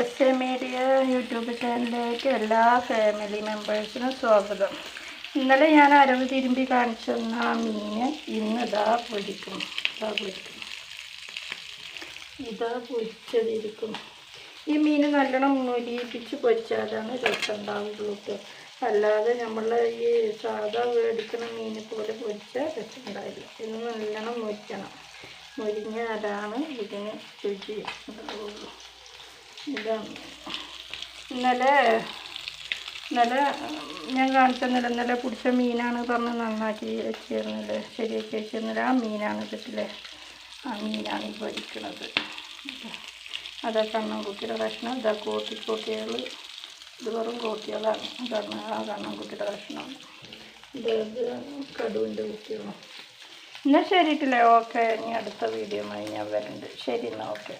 S A media YouTube ചാനലിലേക്ക് എല്ലാ family മെമ്പേഴ്സിനും സ്വാഗതം. ഇന്നലെ ഞാൻ അരവ് തിരുമ്പി കാണിച്ചു തന്ന ആ മീന് ഇന്ന് ഇതാ പൊരിക്കും. ഇതാ പൊരിക്കും. ഇതാ പൊരിച്ചതിരിക്കും. ഈ മീന് നല്ലോണം മുരിയിപ്പിച്ച് പൊരിച്ചാലാണ് രസം ഉണ്ടാവുള്ളൂ കേട്ടോ അല്ലാതെ നമ്മൾ ഈ സാധാ മേടിക്കുന്ന മീൻ പോലെ പൊരിച്ചാൽ രസം ഉണ്ടാവില്ല ഇത് നല്ലോണം മുരിക്കണം. മുരിഞ്ഞാലാണ് ഇതിന് രുചി ഉണ്ടാവുള്ളൂ. ഇതാണ്. ഇന്നലെ ഇന്നലെ ഞാൻ കാണിച്ചെന്നില്ല ഇന്നലെ പിടിച്ച മീനാണ് പറഞ്ഞ് നന്നാക്കി വെച്ചിരുന്നില്ലേ ശരിയാക്കി വെച്ചിരുന്നില്ല. ആ മീനാണ് ഇതിട്ടില്ലേ ആ മീനാണ് ഇപ്പോൾ ഇരിക്കുന്നത് അതാ കണ്ണം കുട്ടിയുടെ കഷ്ണം. ഇതാ കോട്ടി കോട്ടികൾ. ഇത് വെറും കോട്ടികളാണ്. അതാണ് ആ കണ്ണം കുട്ടിയുടെ കഷ്ണം. ഇത് ഇത് കടുവിന്റെ കുട്ടികളും. എന്നാൽ ശരിയിട്ടില്ലേ ഓക്കെ ഇനി അടുത്ത വീഡിയോ ഞാൻ വരുന്നുണ്ട് ശരി എന്നാൽ ഓക്കെ.